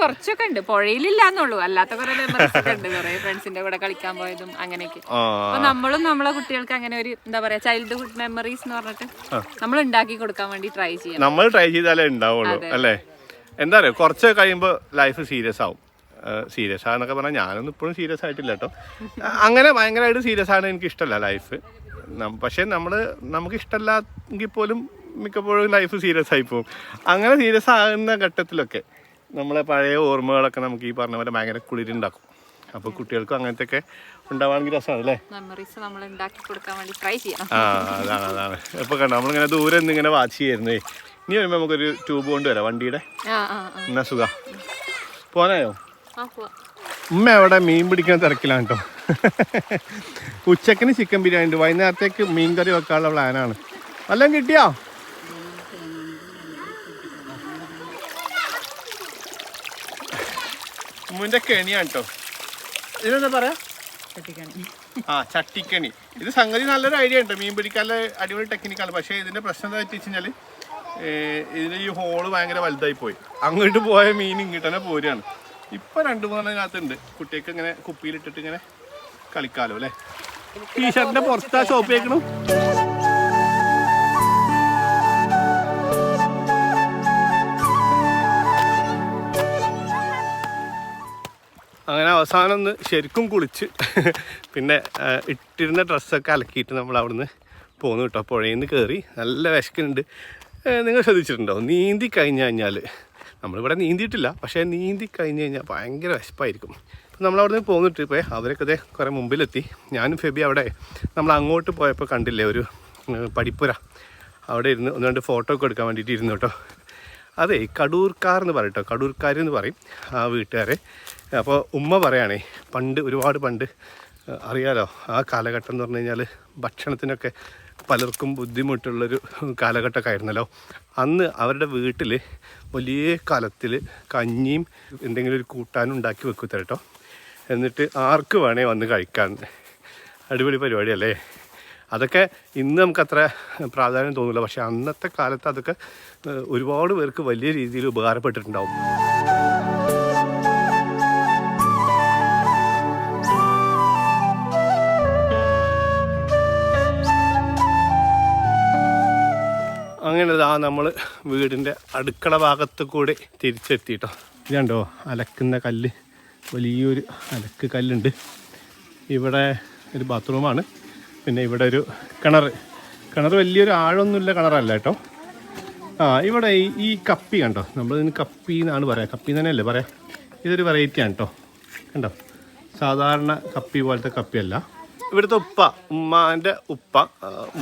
കുറച്ചൊക്കെ ഉണ്ട്. പുഴയിലില്ലാന്നുള്ളൂ. അല്ലാത്ത കുറെ മെമ്മറീസ് ഉണ്ട് കുറെ ഫ്രണ്ട്സിന്റെ കൂടെ കളിക്കാൻ പോയതും അങ്ങനെയൊക്കെ. അപ്പൊ നമ്മളും നമ്മളെ കുട്ടികൾക്ക് അങ്ങനെ ഒരു എന്താ പറയാ ചൈൽഡ്ഹുഡ് മെമ്മറീസ് എന്ന് പറഞ്ഞിട്ട് നമ്മൾ ഉണ്ടാക്കി കൊടുക്കാൻ വേണ്ടി ട്രൈ ചെയ്യണം. നമ്മൾ ട്രൈ ചെയ്താലേ ഉണ്ടാവുള്ളൂ അല്ലേ? എന്താ പറയുക കുറച്ച് കഴിയുമ്പോൾ ലൈഫ് സീരിയസ് ആവും. സീരിയസ് ആണെന്നൊക്കെ പറഞ്ഞാൽ ഞാനൊന്നും ഇപ്പോഴും സീരിയസ് ആയിട്ടില്ല കേട്ടോ അങ്ങനെ ഭയങ്കരമായിട്ട് സീരിയസ് ആണ് എനിക്ക് ഇഷ്ടമല്ല ലൈഫ് പക്ഷേ നമ്മൾ നമുക്ക് ഇഷ്ടമല്ലെങ്കിൽ പോലും മിക്കപ്പോഴും ലൈഫ് സീരിയസ് ആയി പോകും. അങ്ങനെ സീരിയസ് ആകുന്ന ഘട്ടത്തിലൊക്കെ നമ്മളെ പഴയ ഓർമ്മകളൊക്കെ നമുക്ക് ഈ പറഞ്ഞ പോലെ ഭയങ്കര കുളിരുണ്ടാക്കും. അപ്പോൾ കുട്ടികൾക്കും അങ്ങനത്തെ ഒക്കെ ഉണ്ടാവുകയാണെങ്കിൽ രസമാണ് അല്ലേ ആ അതാണ് അതാണ്. ഇപ്പൊ കണ്ടോ നമ്മളിങ്ങനെ ദൂരെ നിന്ന് ഇങ്ങനെ വാച്ച് ചെയ്യായിരുന്നേ ഇനി വരുമ്പോൾ നമുക്കൊരു ട്യൂബ് കൊണ്ടുവരാം വണ്ടിയുടെ? എന്നാ സുഖ. പോകാനായോ പോവാ. ഉമ്മ അവിടെ മീൻ പിടിക്കാൻ തിരക്കിലാണ് കേട്ടോ ഉച്ചക്കിന് ചിക്കൻ ബിരിയാണി ഉണ്ട്. വൈകുന്നേരത്തേക്ക് മീൻ കറി വെക്കാനുള്ള പ്ലാനാണ് വല്ലതും കിട്ടിയോ? ഉമ്മിന്റെ കെണിയാണ് കേട്ടോ ഇതിനെന്താ പറയാ? ആ ചട്ടിക്കണി. ഇത് സംഗതി നല്ലൊരു ഐഡിയ ഉണ്ട്. മീൻ പിടിക്കാൻ അടിപൊളി ടെക്നിക്കാണ് പക്ഷേ ഇതിന്റെ പ്രശ്നം എന്താ വെച്ച് കഴിഞ്ഞാൽ ഇതിന്റെ ഈ ഹോൾ ഭയങ്കര വലുതായി പോയി. അങ്ങോട്ട് പോയ മീൻ ഇങ്ങോട്ട് തന്നെ പോരുകയാണ്. ഇപ്പൊ രണ്ടു മൂന്നെണ്ണത്തിനകത്തുണ്ട്. കുട്ടികൾക്ക് ഇങ്ങനെ കുപ്പിയിലിട്ടിട്ട് ഇങ്ങനെ കളിക്കാലോ അല്ലേ? ടീഷർട്ടിന്റെ പുറത്താ ഷോപ്പ് വെക്കണം അങ്ങനെ അവസാനം ഒന്ന് ശരിക്കും കുളിച്ച്. പിന്നെ ഇട്ടിരുന്ന ഡ്രസ്സൊക്കെ അലക്കിയിട്ട് നമ്മൾ അവിടുന്ന് പോന്നു കേട്ടോ. പുഴയിൽ നിന്ന് കയറി നല്ല വിശക്കുന്നുണ്ട്. നിങ്ങൾ ശ്രദ്ധിച്ചിട്ടുണ്ടോ? നീന്തി കഴിഞ്ഞു കഴിഞ്ഞാൽ നമ്മളിവിടെ നീന്തിയിട്ടില്ല. പക്ഷേ നീന്തി കഴിഞ്ഞ് കഴിഞ്ഞാൽ ഭയങ്കര വിശപ്പായിരിക്കും. അപ്പം നമ്മളവിടെ നിന്ന് പോന്നിട്ട് ഇപ്പോൾ അവരൊക്കെ അതേ കുറേ മുമ്പിലെത്തി. ഞാനും ഫെബി അവിടെ. നമ്മൾ അങ്ങോട്ട് പോയപ്പോൾ കണ്ടില്ലേ ഒരു പഠിപ്പുര അവിടെ ഇരുന്ന് ഒന്ന് രണ്ട് ഫോട്ടോ ഒക്കെ എടുക്കാൻ വേണ്ടിയിട്ട് ഇരുന്നു കേട്ടോ. അതെ കടൂർക്കാർ എന്ന് പറയും കേട്ടോ. കടൂർക്കാർ എന്ന് പറയും ആ വീട്ടുകാരെ. അപ്പോൾ ഉമ്മ പറയുകയാണേ പണ്ട് ഒരുപാട് പണ്ട് അറിയാലോ ആ കാലഘട്ടം എന്ന് പറഞ്ഞു കഴിഞ്ഞാൽ ഭക്ഷണത്തിനൊക്കെ പലർക്കും ബുദ്ധിമുട്ടുള്ളൊരു കാലഘട്ടമൊക്കെ അന്ന് അവരുടെ വീട്ടിൽ വലിയ കാലത്തിൽ കഞ്ഞിയും എന്തെങ്കിലും ഒരു കൂട്ടാനും ഉണ്ടാക്കി വെക്കും കേട്ടോ. എന്നിട്ട് ആർക്ക് വേണേ വന്ന് കഴിക്കാൻ. അടിപൊളി പരിപാടിയല്ലേ? അതൊക്കെ ഇന്ന് നമുക്കത്ര പ്രാധാന്യം തോന്നില്ല പക്ഷേ അന്നത്തെ കാലത്ത് അതൊക്കെ ഒരുപാട് പേർക്ക് വലിയ രീതിയിൽ ഉപകാരപ്പെട്ടിട്ടുണ്ടാവും. അങ്ങനെ ഇതാ നമ്മൾ വീടിന്റെ അടുക്കള ഭാഗത്ത് കൂടി തിരിച്ചെത്തിയിട്ടോ. ഇതുണ്ടോ അലക്കുന്ന കല്ല്. വലിയൊരു അലക്ക് കല്ലുണ്ട്. ഇവിടെ ഒരു ബാത്റൂമാണ്. പിന്നെ ഇവിടെ ഒരു കിണർ കിണർ വലിയൊരു ആഴമൊന്നുമില്ല കിണറല്ല കേട്ടോ. ആ ഇവിടെ ഈ ഈ കപ്പി കണ്ടോ? നമ്മളിതിന് കപ്പി എന്നാണ് പറയാം. കപ്പി തന്നെയല്ലേ പറയാം? ഇതൊരു വെറൈറ്റി ആണ് കേട്ടോ. കണ്ടോ? സാധാരണ കപ്പി പോലത്തെ കപ്പിയല്ല. ഇവിടുത്തെ ഉപ്പ ഉമ്മാന്റെ ഉപ്പ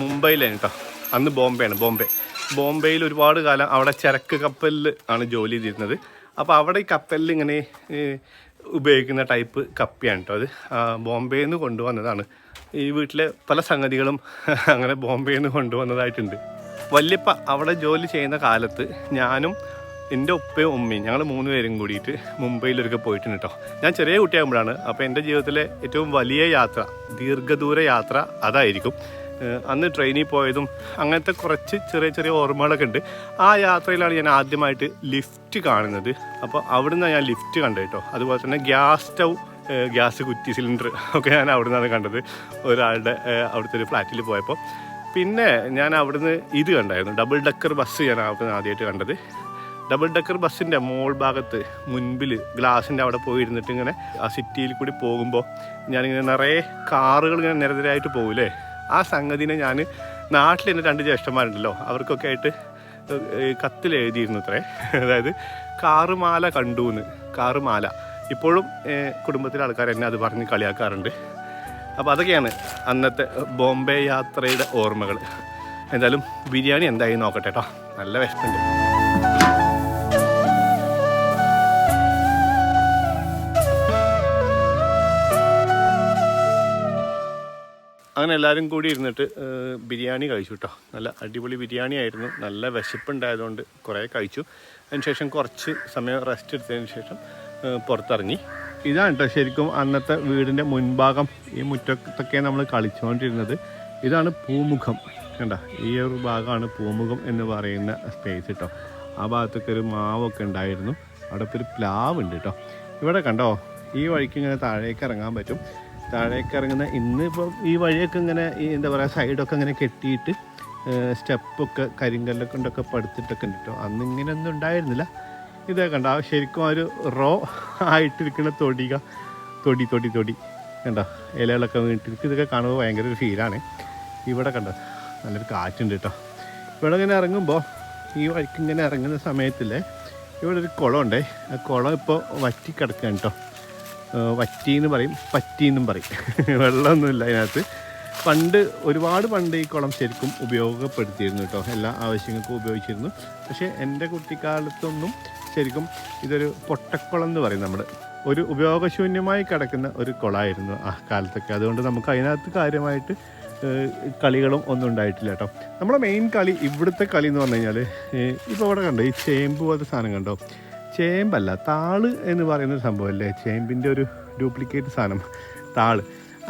മുംബൈയിലാണ് കേട്ടോ. അന്ന് ബോംബെയാണ് ബോംബെ. ബോംബെയിൽ ഒരുപാട് കാലം അവിടെ ചരക്ക് കപ്പലിൽ ആണ് ജോലി ചെയ്തിരുന്നത്. അപ്പോൾ അവിടെ ഈ കപ്പലിൽ ഇങ്ങനെ ഉപയോഗിക്കുന്ന ടൈപ്പ് കപ്പിയാണ് കേട്ടോ അത്. ബോംബെയിൽ നിന്ന് കൊണ്ടുവന്നതാണ്. ഈ വീട്ടിലെ പല സംഗതികളും അങ്ങനെ ബോംബെയിൽ നിന്ന് കൊണ്ടുവന്നതായിട്ടുണ്ട്. വല്യപ്പ അവിടെ ജോലി ചെയ്യുന്ന കാലത്ത് ഞാനും എന്റെ ഉപ്പയും ഉമ്മയും ഞങ്ങൾ മൂന്ന് പേരും കൂടിയിട്ട് മുംബൈയിലൊക്കെ പോയിട്ടുണ്ട് കേട്ടോ ഞാൻ ചെറിയ കുട്ടിയാകുമ്പോഴാണ്. അപ്പോൾ എന്റെ ജീവിതത്തിലെ ഏറ്റവും വലിയ യാത്ര ദീർഘദൂര യാത്ര അതായിരിക്കും. അന്ന് ട്രെയിനിൽ പോയതും അങ്ങനത്തെ കുറച്ച് ചെറിയ ചെറിയ ഓർമ്മകളൊക്കെ ഉണ്ട്. ആ യാത്രയിലാണ് ഞാൻ ആദ്യമായിട്ട് ലിഫ്റ്റ് കാണുന്നത്. അപ്പോൾ അവിടെ നിന്നാണ് ഞാൻ ലിഫ്റ്റ് കണ്ടത് കേട്ടോ. അതുപോലെ തന്നെ ഗ്യാസ് സ്റ്റൗ ഗ്യാസ് കുറ്റി സിലിണ്ടർ ഒക്കെ ഞാൻ അവിടെ നിന്നാണ് കണ്ടത്. ഒരാളുടെ അവിടുത്തെ ഒരു ഫ്ലാറ്റിൽ പോയപ്പോൾ പിന്നെ ഞാൻ അവിടുന്ന് ഇത് കണ്ടായിരുന്നു. ഡബിൾ ഡക്കർ ബസ് ഞാൻ അവിടുന്ന് ആദ്യമായിട്ട് കണ്ടത്. ഡബിൾ ഡക്കർ ബസ്സിന്റെ മോൾ ഭാഗത്ത് മുൻപിൽ ഗ്ലാസിന്റെ അവിടെ പോയി ഇരുന്നിട്ട് ഇങ്ങനെ ആ സിറ്റിയിൽ കൂടി പോകുമ്പോൾ ഞാനിങ്ങനെ നിറയെ കാറുകൾ ഇങ്ങനെ നിരനിരയായിട്ട് പോകില്ലേ? ആ സംഗതിനെ ഞാൻ നാട്ടിൽ എന്റെ രണ്ട് ജ്യേഷ്ഠന്മാരുണ്ടല്ലോ അവർക്കൊക്കെ ആയിട്ട് കത്തിൽ എഴുതിയിരുന്നു അത്രേ അതായത് കാറുമാല കണ്ടു എന്ന് കാറുമാല. ഇപ്പോഴും കുടുംബത്തിലെ ആൾക്കാർ എന്നെ അത് പറഞ്ഞ് കളിയാക്കാറുണ്ട്. അപ്പോൾ അതൊക്കെയാണ് അന്നത്തെ ബോംബെ യാത്രയുടെ ഓർമ്മകൾ. എന്തായാലും ബിരിയാണി എന്തായി നോക്കട്ടെ കേട്ടോ നല്ല വിശപ്പുണ്ട്. അങ്ങനെ എല്ലാവരും കൂടി ഇരുന്നിട്ട് ബിരിയാണി കഴിച്ചു കേട്ടോ നല്ല അടിപൊളി ബിരിയാണി ആയിരുന്നു. നല്ല വിശപ്പുണ്ടായതുകൊണ്ട് കുറേ കഴിച്ചു. അതിനുശേഷം കുറച്ച് സമയം റെസ്റ്റ് എടുത്തതിന് ശേഷം പുറത്തിറങ്ങി. ഇതാണ് കേട്ടോ ശരിക്കും അന്നത്തെ വീടിന്റെ മുൻഭാഗം ഈ മുറ്റത്തൊക്കെ നമ്മൾ കളിച്ചുകൊണ്ടിരുന്നത് ഇതാണ് പൂമുഖം. കണ്ട? ഈ ഒരു ഭാഗമാണ് പൂമുഖം എന്ന് പറയുന്ന സ്പേസ് കേട്ടോ ആ ഭാഗത്തൊക്കെ ഒരു മാവൊക്കെ ഉണ്ടായിരുന്നു. അവിടെ ഇപ്പോൾ ഒരു പ്ലാവ് ഉണ്ട് കേട്ടോ ഇവിടെ കണ്ടോ? ഈ വഴിക്ക് ഇങ്ങനെ താഴേക്ക് ഇറങ്ങാൻ പറ്റും. താഴേക്ക് ഇറങ്ങുന്ന ഇന്ന് ഇപ്പോൾ ഈ വഴിയൊക്കെ ഇങ്ങനെ ഈ എന്താ പറയുക സൈഡൊക്കെ ഇങ്ങനെ കെട്ടിയിട്ട് സ്റ്റെപ്പൊക്കെ കരിങ്കല്ലൊക്കെ കൊണ്ടൊക്കെ പടുത്തിട്ടൊക്കെ ഉണ്ട് കേട്ടോ അന്ന് ഇങ്ങനെയൊന്നും ഉണ്ടായിരുന്നില്ല. ഇതേ കണ്ട ശരിക്കും ഒരു റോ ആയിട്ടിരിക്കുന്ന തൊടിക തൊടി തൊടി തൊടി. കണ്ട ഇലകളൊക്കെ വീട്ടിലേക്ക് ഇതൊക്കെ കാണുമ്പോൾ ഭയങ്കര ഒരു ഫീലാണ് ഇവിടെ കണ്ട നല്ലൊരു കാറ്റുണ്ട് കേട്ടോ ഇവിടെ ഇങ്ങനെ ഇറങ്ങുമ്പോൾ ഈ വഴിക്ക് ഇങ്ങനെ ഇറങ്ങുന്ന സമയത്തിൽ ഇവിടെ ഒരു കുളം കുളമുണ്ടേ ആ കുളം ഇപ്പോൾ വറ്റി കിടക്കുകയാണ് കേട്ടോ ഏഹ് വറ്റി എന്ന് പറയും പറ്റി എന്നും പറയും. വെള്ളമൊന്നുമില്ല അതിനകത്ത്. പണ്ട് ഒരുപാട് പണ്ട് ഈ കുളം ശരിക്കും ഉപയോഗപ്പെടുത്തിയിരുന്നു കേട്ടോ. എല്ലാ ആവശ്യങ്ങൾക്കും ഉപയോഗിച്ചിരുന്നു. പക്ഷേ എന്റെ കുട്ടിക്കാലത്തൊന്നും ശരിക്കും ഇതൊരു പൊട്ടക്കുളം എന്ന് പറയും നമ്മൾ ഒരു ഉപയോഗശൂന്യമായി കിടക്കുന്ന ഒരു കുളമായിരുന്നു ആ കാലത്തൊക്കെ. അതുകൊണ്ട് നമുക്ക് അതിനകത്ത് കാര്യമായിട്ട് കളികളും ഒന്നും ഉണ്ടായിട്ടില്ല കേട്ടോ. നമ്മുടെ മെയിൻ കളി ഇവിടുത്തെ കളി എന്ന് പറഞ്ഞു കഴിഞ്ഞാൽ ഇപ്പോൾ ഇവിടെ കണ്ടോ? ഈ ചേമ്പ് പോലത്തെ സാധനം കണ്ടോ? ചേമ്പല്ല താൾ എന്ന് പറയുന്ന സംഭവമല്ലേ ചേമ്പിന്റെ ഒരു ഡ്യൂപ്ലിക്കേറ്റ് സാധനം താൾ.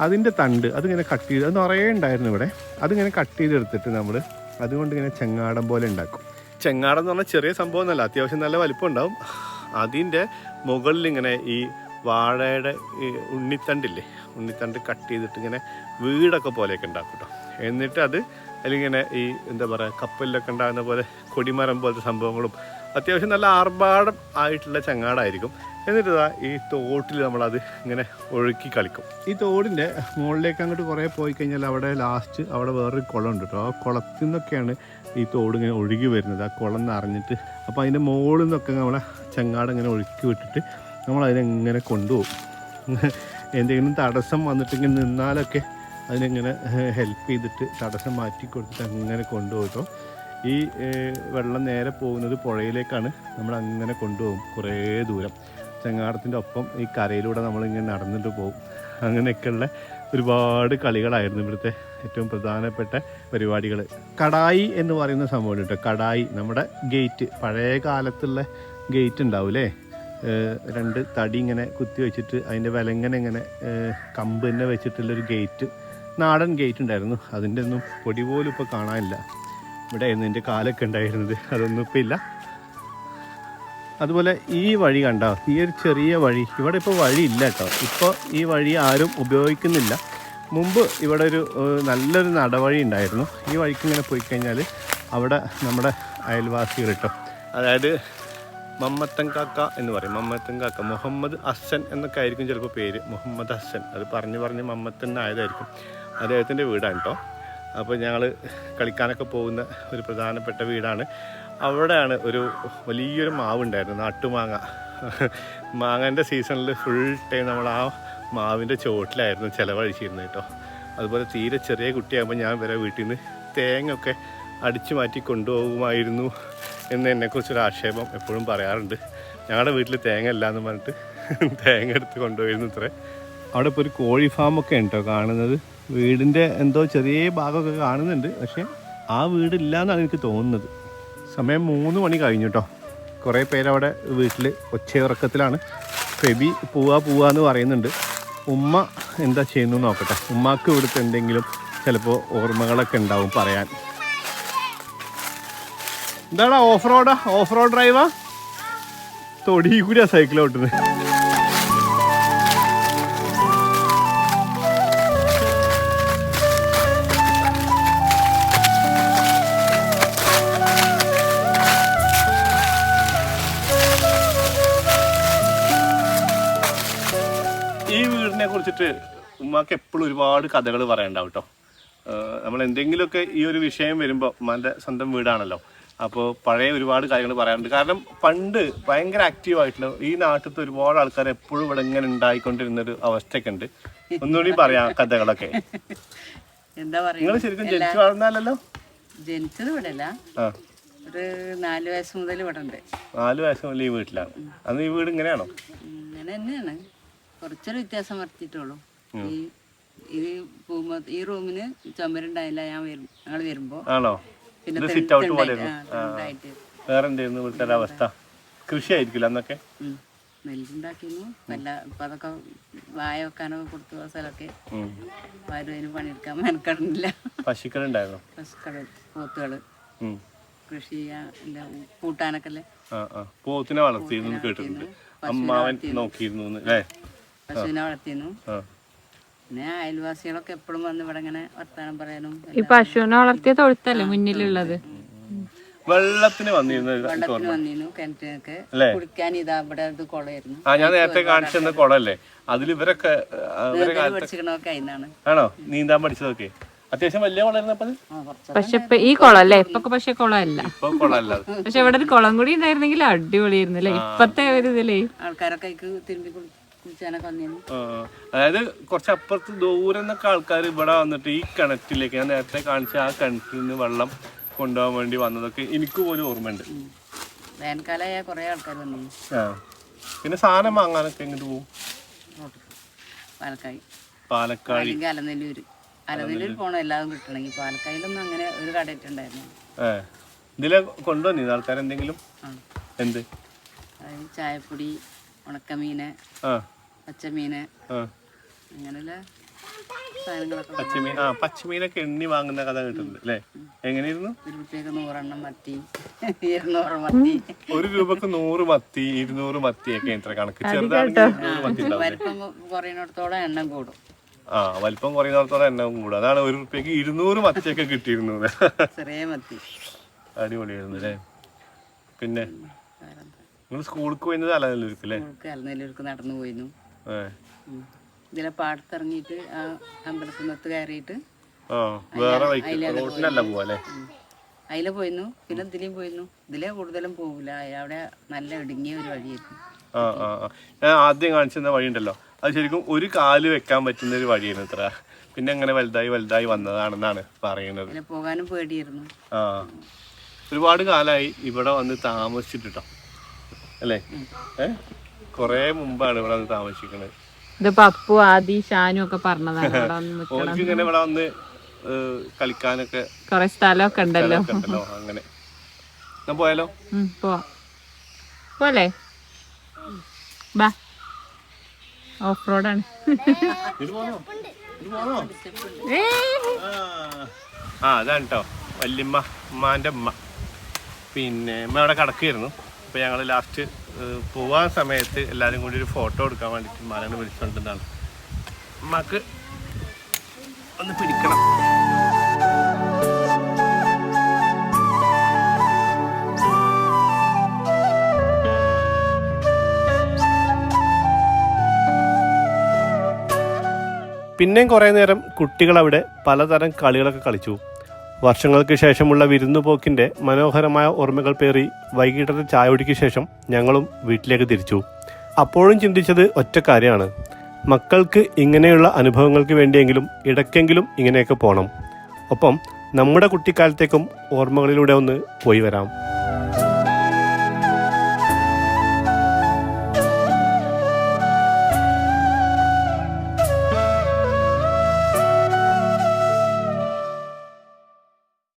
അതിന്റെ തണ്ട് അതിങ്ങനെ കട്ട് ചെയ്ത് അത് നിറയെ ഉണ്ടായിരുന്നു ഇവിടെ. അതിങ്ങനെ കട്ട് ചെയ്തെടുത്തിട്ട് നമ്മൾ അതുകൊണ്ട് ഇങ്ങനെ ചെങ്ങാടം പോലെ ഉണ്ടാക്കും. ചെങ്ങാടം എന്ന് പറഞ്ഞാൽ ചെറിയ സംഭവം എന്നല്ല അത്യാവശ്യം നല്ല വലിപ്പം ഉണ്ടാവും. അതിന്റെ മുകളിൽ ഇങ്ങനെ ഈ വാഴയുടെ ഈ ഉണ്ണിത്തണ്ടില്ലേ ഉണ്ണിത്തണ്ട് കട്ട് ചെയ്തിട്ട് ഇങ്ങനെ വീടൊക്കെ പോലെയൊക്കെ ഉണ്ടാക്കും കേട്ടോ എന്നിട്ട് അത് അതിലിങ്ങനെ ഈ എന്താ പറയുക കപ്പലിലൊക്കെ ഉണ്ടാകുന്ന പോലെ കൊടിമരം പോലത്തെ സംഭവങ്ങളും അത്യാവശ്യം നല്ല ആർഭാടം ആയിട്ടുള്ള ചങ്ങാടായിരിക്കും. എന്നിട്ട് ഈ തോട്ടിൽ നമ്മളത് ഇങ്ങനെ ഒഴുക്കി കളിക്കും. ഈ തോടിന്റെ മുകളിലേക്ക് അങ്ങോട്ട് കുറേ പോയി കഴിഞ്ഞാൽ അവിടെ ലാസ്റ്റ് അവിടെ വേറൊരു കുളം ഉണ്ട് കേട്ടോ ആ കുളത്തിൽ നിന്നൊക്കെയാണ് ഈ തോട് ഇങ്ങനെ ഒഴുകി വരുന്നത്. ആ കുളം നിറഞ്ഞിട്ട് അപ്പോൾ അതിന്റെ മുകളിൽ നിന്നൊക്കെ നമ്മളെ ചങ്ങാട് ഇങ്ങനെ ഒഴുക്കി വിട്ടിട്ട് നമ്മൾ അതിനെങ്ങനെ കൊണ്ടുപോകും. എന്തെങ്കിലും തടസ്സം വന്നിട്ടെങ്കിൽ നിന്നാലൊക്കെ അതിനെങ്ങനെ ഹെൽപ്പ് ചെയ്തിട്ട് തടസ്സം മാറ്റി കൊടുത്തിട്ട് അങ്ങനെ കൊണ്ടുപോകും ഈ വെള്ളം നേരെ പോകുന്നത് പുഴയിലേക്കാണ്. നമ്മൾ അങ്ങനെ കൊണ്ടുപോകും കുറേ ദൂരം. ചെങ്ങാടത്തിന്റെ ഒപ്പം ഈ കരയിലൂടെ നമ്മളിങ്ങനെ നടന്നിട്ട് പോകും. അങ്ങനെയൊക്കെയുള്ള ഒരുപാട് കളികളായിരുന്നു ഇവിടുത്തെ ഏറ്റവും പ്രധാനപ്പെട്ട പരിപാടികൾ. കടായി എന്ന് പറയുന്ന സംഭവം കേട്ടോ. കടായി നമ്മുടെ ഗേറ്റ്. പഴയ കാലത്തുള്ള ഗേറ്റ് ഉണ്ടാവില്ലേ രണ്ട് തടി ഇങ്ങനെ കുത്തി വെച്ചിട്ട് അതിന്റെ വിലങ്ങനെ ഇങ്ങനെ കമ്പ് തന്നെ വെച്ചിട്ടുള്ളൊരു ഗേറ്റ്. നാടൻ ഗേറ്റ് ഉണ്ടായിരുന്നു. അതിന്റെ ഒന്നും പൊടി പോലും ഇപ്പോൾ കാണാനില്ല. ഇവിടെ ആയിരുന്നു എന്റെ കാലൊക്കെ ഉണ്ടായിരുന്നത്. അതൊന്നും ഇപ്പം ഇല്ല. അതുപോലെ ഈ വഴി കണ്ടോ? ഈ ഒരു ചെറിയ വഴി. ഇവിടെ ഇപ്പോൾ വഴി ഇല്ല കേട്ടോ. ഇപ്പോൾ ഈ വഴി ആരും ഉപയോഗിക്കുന്നില്ല. മുമ്പ് ഇവിടെ ഒരു നല്ലൊരു നടവഴി ഉണ്ടായിരുന്നു. ഈ വഴിക്ക് ഇങ്ങനെ പോയി കഴിഞ്ഞാൽ അവിടെ നമ്മുടെ അയൽവാസികൾ കേട്ടോ. അതായത് മമ്മത്തൻ കാക്ക എന്ന് പറയും. മമ്മത്തൻ കാക്ക. മുഹമ്മദ് അസൻ എന്നൊക്കെ ആയിരിക്കും ചിലപ്പോൾ പേര്. മുഹമ്മദ് അസൻ അത് പറഞ്ഞ് പറഞ്ഞ് മമ്മത്തൻ ആയതായിരിക്കും അദ്ദേഹത്തിന്റെ വീടാണ് കേട്ടോ. അപ്പോൾ ഞങ്ങൾ കളിക്കാനൊക്കെ പോകുന്ന ഒരു പ്രധാനപ്പെട്ട വീടാണ്. അവിടെയാണ് ഒരു വലിയൊരു മാവുണ്ടായിരുന്നു നാട്ടുമാങ്ങ. മാങ്ങന്റെ സീസണിൽ ഫുൾ ടൈം നമ്മൾ ആ മാവിന്റെ ചുവട്ടിലായിരുന്നു ചിലവഴിച്ചിരുന്നത് കേട്ടോ. അതുപോലെ തീരെ ചെറിയ കുട്ടിയാകുമ്പോൾ ഞാൻ വരെ വീട്ടിൽ നിന്ന് തേങ്ങയൊക്കെ അടിച്ചു മാറ്റി കൊണ്ടുപോകുമായിരുന്നു എന്ന് എന്നെക്കുറിച്ചൊരു ആക്ഷേപം എപ്പോഴും പറയാറുണ്ട്. ഞങ്ങളുടെ വീട്ടിൽ തേങ്ങ ഇല്ല എന്ന് പറഞ്ഞിട്ട് തേങ്ങ എടുത്ത് കൊണ്ടുപോയിരുന്നു ഇത്രേ. അവിടെ ഇപ്പോൾ ഒരു കോഴി ഫാമൊക്കെ ഉണ്ടോ കാണുന്നത്? വീടിന്റെ എന്തോ ചെറിയ ഭാഗമൊക്കെ കാണുന്നുണ്ട് പക്ഷേ ആ വീടില്ല എന്നാണ് എനിക്ക് തോന്നുന്നത്. സമയം മൂന്ന് മണി കഴിഞ്ഞു കേട്ടോ കുറേ പേരവിടെ വീട്ടിൽ ഒച്ചയുറക്കത്തിലാണ്. ഫെബി പോവാ പോവാ എന്ന് പറയുന്നുണ്ട്. ഉമ്മ എന്താ ചെയ്യുന്നു നോക്കട്ടെ. ഉമ്മാക്ക് ഇവിടുത്തെ എന്തെങ്കിലും ചിലപ്പോൾ ഓർമ്മകളൊക്കെ ഉണ്ടാവും പറയാൻ. എന്താടാ ഓഫ് റോഡാ ഓഫ് റോഡ് ഡ്രൈവാ തൊടി കൂടിയാ സൈക്കിൾ ഓട്ടുന്നത് ഈ വീടിനെ കുറിച്ചിട്ട് ഉമ്മാക്ക് എപ്പോഴും ഒരുപാട് കഥകൾ പറയണ്ടാവും കേട്ടോ നമ്മൾ എന്തെങ്കിലുമൊക്കെ ഈ ഒരു വിഷയം വരുമ്പോൾ ഉമ്മാന്റെ സ്വന്തം വീടാണല്ലോ. അപ്പോൾ പഴയ ഒരുപാട് കാര്യങ്ങൾ പറയാറുണ്ട്. കാരണം പണ്ട് ഭയങ്കര ആക്റ്റീവ് ആയിട്ടുള്ള ഈ നാട്ടിലത്തെ ഒരുപാട് ആൾക്കാർ എപ്പോഴും ഇവിടെ ഇങ്ങനെ ഉണ്ടായിക്കൊണ്ടിരുന്നൊരു അവസ്ഥയൊക്കെ ഉണ്ട് ഒന്നുകൂടി പറയാം കഥകളൊക്കെ. എന്താ നിങ്ങൾ ശരിക്കും ജനിച്ചു വളർന്നാലല്ലോ? ജനിച്ചത് ഇവിടെ ഒരു നാല് വയസ്സ് മുതൽ ഇവിടെ ഉണ്ട് നാല് വയസ്സ് മുതൽ ഈ വീട്ടിലാണ്. അന്ന് ഈ വീട് ഇങ്ങനെയാണോ? ഇങ്ങനെ തന്നെയാണ്. കുറച്ചൊരു വ്യത്യാസം വരുത്തിയിട്ടുള്ളൂ. ഈ ഇത് പോകുമ്പോ ഈ റൂമിന് ചുമരുണ്ടായില്ല ഞാൻ വരും ഞങ്ങൾ വരുമ്പോ. ആണോ? പിന്നെ ഇത് തെ- സിറ്റ് ഔട്ട് പോലെ തെണ്ടായിട്ട്, ആ, തെണ്ടായിട്ട്. വേറെ എന്തായിരുന്നു ഇവിടുത്തെ ഒരു അവസ്ഥ കൃഷി ആയിരിക്കില്ല അന്നൊക്കെ. നെല്ലുണ്ടാക്കിയിരുന്നു. നല്ല ഇപ്പൊ അതൊക്കെ വായ വെക്കാനൊക്കെ കൊടുത്തു ആ സ്ഥലമൊക്കെ. ആരും അതിന് പണിയെടുക്കാൻ മെനക്കെടുന്നില്ല. പശുക്കളുണ്ടായിരുന്നു? പശുക്കൾ പോത്തുകൾ. കൃഷി കൂട്ടാനൊക്കെ അല്ലേ? പോത്തിനെ വളർത്തിയിരുന്നു കേട്ടിട്ടുണ്ട്. അമ്മാവൻ നോക്കിയിരുന്നു അല്ലേ? പശുവിനെ വളർത്തിയിരുന്നു പിന്നെ അയൽവാസികളൊക്കെ എപ്പോഴും വന്ന് ഇവിടെ ഇങ്ങനെ വർത്താനം പറയാനും ഈ പശുവിനെ വളർത്തിയ തൊഴുത്തല്ലേ മുന്നിലുള്ളത്? വെള്ളത്തിന് വന്നിരുന്ന വെള്ളത്തിന്. വന്നിരുന്നു കിണറ്റിനൊക്കെ കുടിക്കാൻ ഇതാ ഇവിടെ ഇത് കുളമായിരുന്നു. ആ ഞാൻ നേരത്തെ കാണിച്ചു തന്ന കുളമല്ലേ? അതിൽ ഇവരൊക്കെ ആണോ? നീന്താൻ പഠിച്ചതൊക്കെ. അത്യാവശ്യം വലിയ പക്ഷെ ഇപ്പൊ ഈ കുളല്ലേ ഇപ്പൊ പക്ഷെ കുളമല്ല. ഇപ്പൊ കുളമല്ല. പക്ഷെ ഇവിടെ ഒരു കുളം കൂടി ഉണ്ടായിരുന്നെങ്കിൽ അടിപൊളിയായിരുന്നല്ലേ? ഇപ്പത്തെ ഒരു ഇതിലേ. ആൾക്കാരൊക്കെ തിരുമ്പി കുളി കുളിച്ചാനൊക്കെ വന്നിരുന്നു ആ, അതായത് കുറച്ച് അപ്പുറത്ത് ദൂരെ നിന്നൊക്കെ ആൾക്കാർ ഇവിടെ വന്നിട്ട് ഈ കിണറ്റിലേക്ക് ഞാൻ നേരത്തെ കാണിച്ച ആ കിണറ്റിൽ നിന്ന് വെള്ളം കൊണ്ടുപോകാൻ വേണ്ടി വന്നതൊക്കെ എനിക്ക് പോലും ഓർമ്മയുണ്ട്. വേനൽക്കാലമായ കുറേ ആൾക്കാർ വന്നു. പിന്നെ സാധനം വാങ്ങാനൊക്കെ എങ്ങോട്ട് പോകും പാലക്കായി. പാലക്കാട് അല്ലെങ്കിൽ അലനെല്ലൂര്. അലനെല്ലൂർ പോകണം എല്ലാതും കിട്ടണമെങ്കിൽ. പാലക്കായിലൊന്നും അങ്ങനെ ഒരു കടയിട്ടുണ്ടായിരുന്നു ഏ ഇതിലെ കൊണ്ടുവന്നിരുന്നു ആൾക്കാർ എന്തെങ്കിലും എന്ത്? ചായപ്പൊടി ഉണക്കമീന് ആ. പച്ചമീന്. അങ്ങനെയുള്ള പച്ചമീൻ ആ പച്ചമീനൊക്കെ എണ്ണി വാങ്ങുന്ന കഥ കേട്ടിട്ടുണ്ട് അല്ലേ? എങ്ങനെയായിരുന്നു നൂറെണ്ണം മത്തി ഇരുന്നൂറ് മത്തി ഒരു രൂപക്ക് നൂറ് മത്തി ഇരുന്നൂറ് മത്തിയൊക്കെ ഇത്ര കണക്ക്? ചെറുതാണെങ്കിൽ മത്തി വലിപ്പം കുറയുന്നിടത്തോളം എണ്ണം കൂടും. ആ വലിപ്പം കുറയുന്നിടത്തോളം എണ്ണം കൂടും. അതാണ് ഒരു റുപ്യക്ക് ഇരുന്നൂറ് മത്തിയൊക്കെ കിട്ടിയിരുന്നു. ചെറിയ മത്തി അടിപൊളിയായിരുന്നു അല്ലേ? പിന്നെ? നിങ്ങൾ സ്കൂൾക്ക് പോയിരുന്നത് അലനല്ലൂർക്ക് അല്ലേ? നടന്നു പോയിരുന്നു. ഇതിലെ പാടത്തിറങ്ങിയിട്ട് ആ അമ്പലത്തിനകത്ത് കയറിയിട്ട് വേറെ അതിലെ പോയിരുന്നു പിന്നെ ഇതിലേയും പോയിരുന്നു. ഇതിലെ കൂടുതലും പോകില്ല അവിടെ നല്ല ഇടുങ്ങിയ ഒരു വഴിയായിരുന്നു. ഞാൻ ആദ്യം കാണിച്ചിരുന്ന വഴി ഉണ്ടല്ലോ അത് ശരിക്കും ഒരു കാൽ വെക്കാൻ പറ്റുന്ന ഒരു വഴിയാണ് ഇത്ര പിന്നെ അങ്ങനെ വലുതായി വലുതായി വന്നതാണെന്നാണ് പറയുന്നത്. പോകാനും പേടിയായിരുന്നു. ആ. ഒരുപാട് കാലായി ഇവിടെ വന്ന് താമസിച്ചിട്ടോ അല്ലേ? ഏ? കുറേ മുമ്പാണ് ഇവിടെ വന്ന് താമസിക്കുന്നത് ഇത് പപ്പു ആദി ഷാനു ഒക്കെ പറഞ്ഞതാണ് ഇവിടെ വന്ന് നിക്കണം. ഓർക്ക് ഇങ്ങനെ ഇവിടെ വന്ന് കളിക്കാനൊക്കെ കൊറേ സ്ഥലമൊക്കെ ഉണ്ടല്ലോ. സ്ഥലമൊക്കെ ഉണ്ടല്ലോ. അങ്ങനെ. ഞാൻ പോയാലോ? ഉം, പോവാം. പോലെ ബാ. ഓഫ് റോഡാണ്. ആ. ആ അതാണ് കേട്ടോ വല്യമ്മ ഉമ്മാന്റെ ഉമ്മ. പിന്നെ ഉമ്മ അവിടെ കിടക്കുകയായിരുന്നു അപ്പൊ ഞങ്ങൾ ലാസ്റ്റ് പോവാൻ സമയത്ത് എല്ലാവരും കൂടി ഒരു ഫോട്ടോ എടുക്കാൻ വേണ്ടിയിട്ട് ഉമ്മാനെ വിളിച്ചുകൊണ്ടിരുന്നതാണ് നമുക്ക് ഒന്ന് പിടിക്കണം. പിന്നെയും കുറേ നേരം കുട്ടികൾ അവിടെ പലതരം കളികളൊക്കെ കളിച്ചു. വർഷങ്ങൾക്ക് ശേഷമുള്ള വിരുന്നുപോക്കിന്റെ മനോഹരമായ ഓർമ്മകൾ പേറി വൈകിട്ടത്തെ ചായയൊടിക്ക് ശേഷം ഞങ്ങളും വീട്ടിലേക്ക് തിരിച്ചു. അപ്പോഴും ചിന്തിച്ചത് ഒറ്റ കാര്യമാണ്. മക്കൾക്ക് ഇങ്ങനെയുള്ള അനുഭവങ്ങൾക്ക് വേണ്ടിയെങ്കിലും ഇടയ്ക്കെങ്കിലും ഇങ്ങനെയൊക്കെ പോകണം ഒപ്പം നമ്മുടെ കുട്ടിക്കാലത്തേക്കും ഓർമ്മകളിലൂടെ ഒന്ന് പോയി വരാം.